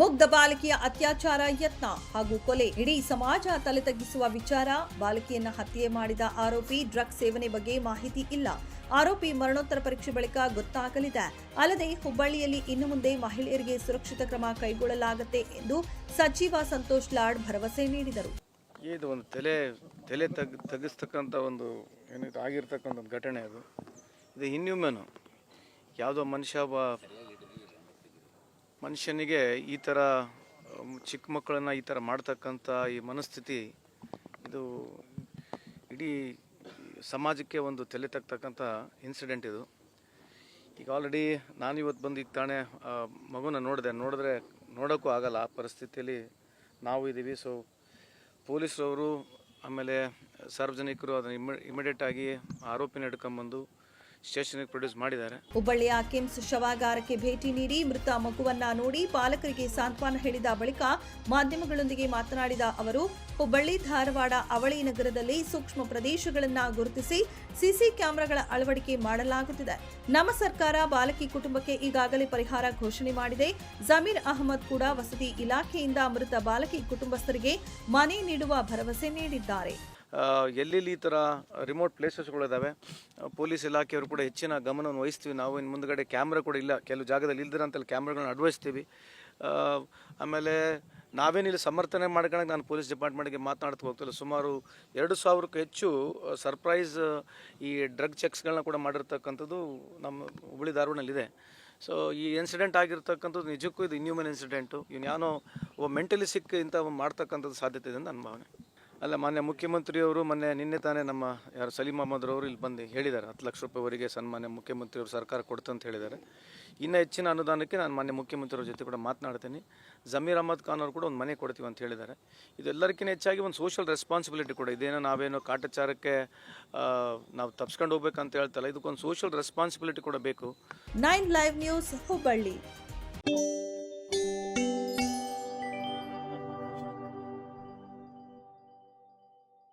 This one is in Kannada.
ಮುಗ್ಧ ಬಾಲಕಿಯ ಅತ್ಯಾಚಾರ ಯತ್ನ ಹಾಗೂ ಕೊಲೆ. ಇಡೀ ಸಮಾಜ ತಲೆ ತಗ್ಗಿಸುವ ವಿಚಾರ, ಬಾಲಕಿಯನ್ನ ಹತ್ಯೆ ಮಾಡಿದ ಆರೋಪಿ ಡ್ರಗ್ ಸೇವನೆ ಬಗ್ಗೆ ಮಾಹಿತಿ ಇಲ್ಲ. ಆರೋಪಿ ಮರಣೋತ್ತರ ಪರೀಕ್ಷೆ ಬಳಿಕ ಗೊತ್ತಾಗಲಿದೆ. ಅಲ್ಲದೆ ಹುಬ್ಬಳ್ಳಿಯಲ್ಲಿ ಇನ್ನು ಮುಂದೆ ಮಹಿಳೆಯರಿಗೆ ಸುರಕ್ಷಿತ ಕ್ರಮ ಕೈಗೊಳ್ಳಲಾಗುತ್ತೆ ಎಂದು ಸಚಿವ ಸಂತೋಷ್ ಲಾಡ್ ಭರವಸೆ ನೀಡಿದರು. ಇದು ಒಂದು ತಲೆ ತಲೆ ತಗ್, ತಗ್ಗಿಸ್ತಕ್ಕಂಥ ಒಂದು ಏನಿದು, ಆಗಿರ್ತಕ್ಕಂಥ ಘಟನೆ ಅದು. ಇದು ಇನ್ಹ್ಯೂಮನು ಯಾವುದೋ ಮನುಷ್ಯ ಮನುಷ್ಯನಿಗೆ ಈ ಥರ ಚಿಕ್ಕ ಮಕ್ಕಳನ್ನು ಈ ಥರ ಮಾಡ್ತಕ್ಕಂಥ ಈ ಮನಸ್ಥಿತಿ, ಇದು ಇಡೀ ಸಮಾಜಕ್ಕೆ ಒಂದು ತಲೆ ತಗ್ತಕ್ಕಂಥ ಇನ್ಸಿಡೆಂಟ್ ಇದು. ಈಗ ಆಲ್ರೆಡಿ ನಾನು ಇವತ್ತು ಬಂದು ಈಗ ತಾನೇ ಮಗುನ ನೋಡಿದೆ. ನೋಡಿದ್ರೆ ನೋಡೋಕ್ಕೂ ಆಗಲ್ಲ. ಆ ಪರಿಸ್ಥಿತಿಯಲ್ಲಿ ನಾವು ಇದ್ದೀವಿ ಸೊ ಪೊಲೀಸರವರು ಆಮೇಲೆ ಸಾರ್ವಜನಿಕರು ಅದನ್ನು ಇಮ್ಮಿ ಇಮಿಡಿಯೇಟಾಗಿ ಆರೋಪಿನ ಹಿಡ್ಕೊಂಬಂದು ಸ್ಟೇಷನ್ಗೆ ಪ್ರೊಡ್ಯೂಸ್ ಮಾಡಿದ್ದಾರೆ. ಹುಬ್ಬಳ್ಳಿಯ ಕಿಮ್ಸ್ ಶವಾಗಾರಕ್ಕೆ ಭೇಟಿ ನೀಡಿ ಮೃತ ಮಗುವನ್ನ ನೋಡಿ ಪಾಲಕರಿಗೆ ಸಾಂತ್ವನ ಹೇಳಿದ ಬಳಿಕ ಮಾಧ್ಯಮಗಳೊಂದಿಗೆ ಮಾತನಾಡಿದ ಅವರು, ಹುಬ್ಬಳ್ಳಿ, ಧಾರವಾಡ, ಅವಳಿ ನಗರದಲ್ಲಿ ಸೂಕ್ಷ್ಮ ಪ್ರದೇಶಗಳನ್ನ ಗುರುತಿಸಿ ಸಿಸಿ ಕ್ಯಾಮೆರಾಗಳ ಅಳವಡಿಕೆ ಮಾಡಲಾಗುತ್ತಿದೆ. ನಮ್ಮ ಸರ್ಕಾರ ಬಾಲಕಿ ಕುಟುಂಬಕ್ಕೆ ಈಗಾಗಲೇ ಪರಿಹಾರ ಘೋಷಣೆ ಮಾಡಿದೆ. ಜಮೀರ್ ಅಹಮದ್ ಕೂಡ ವಸತಿ ಇಲಾಖೆಯಿಂದ ಮೃತ ಬಾಲಕಿ ಕುಟುಂಬಸ್ಥರಿಗೆ ಮನೆ ನೀಡುವ ಭರವಸೆ ನೀಡಿದ್ದಾರೆ. ಎಲ್ಲೆಲ್ಲಿ ಈ ಥರ ರಿಮೋಟ್ ಪ್ಲೇಸಸ್ಗಳಿದ್ದಾವೆ ಪೊಲೀಸ್ ಇಲಾಖೆಯವರು ಕೂಡ ಹೆಚ್ಚಿನ ಗಮನವನ್ನು ವಹಿಸ್ತೀವಿ. ನಾವು ಇನ್ನು ಮುಂದಗಡೆ ಕ್ಯಾಮ್ರಾ ಕೂಡ ಇಲ್ಲ. ಕೆಲವು ಜಾಗದಲ್ಲಿ ಇಲ್ದಿರೋಂಥಲ್ಲಿ ಕ್ಯಾಮ್ರಾಗಳನ್ನ ಅಳವಡಿಸ್ತೀವಿ ಆ, ಆಮೇಲೆ ನಾವೇನಿಲ್ಲ ಸಮರ್ಥನೆ ಮಾಡ್ಕೊಳಕ್ಕೆ ನಾನು ಪೊಲೀಸ್ ಡಿಪಾರ್ಟ್ಮೆಂಟ್ಗೆ ಮಾತನಾಡ್ತಾ ಹೋಗ್ತಿಲ್ಲ. ಸುಮಾರು ಎರಡು ಸಾವಿರಕ್ಕೂ ಹೆಚ್ಚು ಸರ್ಪ್ರೈಸ್ ಈ ಡ್ರಗ್ ಚೆಕ್ಸ್ಗಳನ್ನ ಕೂಡ ಮಾಡಿರ್ತಕ್ಕಂಥದ್ದು ನಮ್ಮ ಹುಬ್ಬಳ್ಳಿ ಧಾರವಾಡಲ್ಲಿದೆ. ಸೊ ಈ ಇನ್ಸಿಡೆಂಟ್ ಆಗಿರ್ತಕ್ಕಂಥದ್ದು ನಿಜಕ್ಕೂ ಇದು ಇನ್ಹ್ಯೂಮನ್ ಇನ್ಸಿಡೆಂಟು ಇವ್ನು ಯಾನೋ ಒಬ್ಬ ಮೆಂಟಲಿ ಸಿಕ್ ಇಂಥ ಮಾಡ್ತಕ್ಕಂಥದ್ದು ಸಾಧ್ಯತೆ ಇದೆ ನನ್ನ ಭಾವನೆ. ಅಲ್ಲ, ಮಾನ್ಯ ಮುಖ್ಯಮಂತ್ರಿಯವರು ಮೊನ್ನೆ ನಿನ್ನೆ ತಾನೇ ನಮ್ಮ ಯಾರು ಸಲೀಂ ಅಹಮದ್ರವರು ಇಲ್ಲಿ ಬಂದು ಹೇಳಿದ್ದಾರೆ. ಹತ್ತು ಲಕ್ಷ ರೂಪಾಯಿವರೆಗೆ ಸನ್ಮಾನ್ಯ ಮುಖ್ಯಮಂತ್ರಿಯವರು ಸರ್ಕಾರ ಕೊಡ್ತಂತ ಹೇಳಿದ್ದಾರೆ. ಇನ್ನು ಹೆಚ್ಚಿನ ಅನುದಾನಕ್ಕೆ ನಾನು ಮಾನ್ಯ ಮುಖ್ಯಮಂತ್ರಿಯವ್ರ ಜೊತೆ ಕೂಡ ಮಾತನಾಡ್ತೀನಿ. ಜಮೀರ್ ಅಹಮದ್ ಖಾನ್ ಅವರು ಕೂಡ ಒಂದು ಮನೆ ಕೊಡ್ತೀವಿ ಅಂತ ಹೇಳಿದ್ದಾರೆ. ಇದೆಲ್ಲರಿಗಿಂತ ಹೆಚ್ಚಾಗಿ ಒಂದು ಸೋಷಿಯಲ್ ರೆಸ್ಪಾನ್ಸಿಬಿಲಿಟಿ ಕೂಡ ಇದೇನೋ ನಾವೇನೋ ಕಾಟಾಚಾರಕ್ಕೆ ನಾವು ತಪ್ಸ್ಕೊಂಡು ಹೋಗ್ಬೇಕಂತ ಹೇಳ್ತಲ್ಲ, ಇದಕ್ಕೊಂದು ಸೋಷಿಯಲ್ ರೆಸ್ಪಾನ್ಸಿಬಿಲಿಟಿ ಕೂಡ ಬೇಕು. Nine live news Hubballi